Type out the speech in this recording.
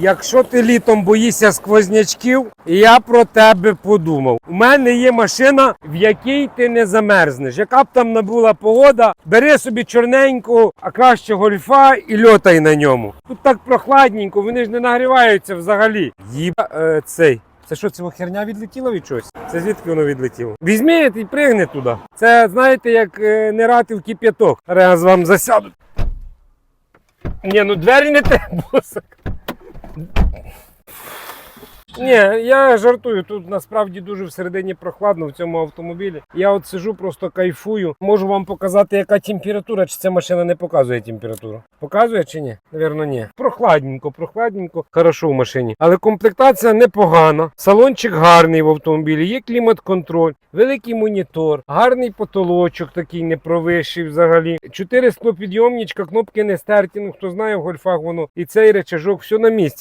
Якщо ти літом боїшся сквознячків, я про тебе подумав. У мене є машина, в якій ти не замерзнеш. Яка б там не була погода, бери собі чорненького, а краще гольфа і льотай на ньому. Тут так прохладненько, вони ж не нагріваються взагалі. Їба е, цей. Це що, це херня відлетіла від чогось? Це звідки воно відлетіло? Візьми і пригни туди. Це знаєте, як е, не рати в кип'яток. Зараз вам засядуть. Ні, ну двері не треба. босик. Ні, я жартую. Тут насправді дуже всередині прохладно в цьому автомобілі. Я от сижу, просто кайфую. Можу вам показати, яка температура, чи ця машина не показує температуру. Показує чи ні? Навірно, ні. Прохладненько, прохладненько, хорошо в машині. Але комплектація непогана. Салончик гарний в автомобілі, є клімат-контроль, великий монітор, гарний потолочок такий непровищий взагалі. Чотири склопідйомничка, кнопки не стерті. Ну хто знає, в гольфах воно і цей речажок, все на місці.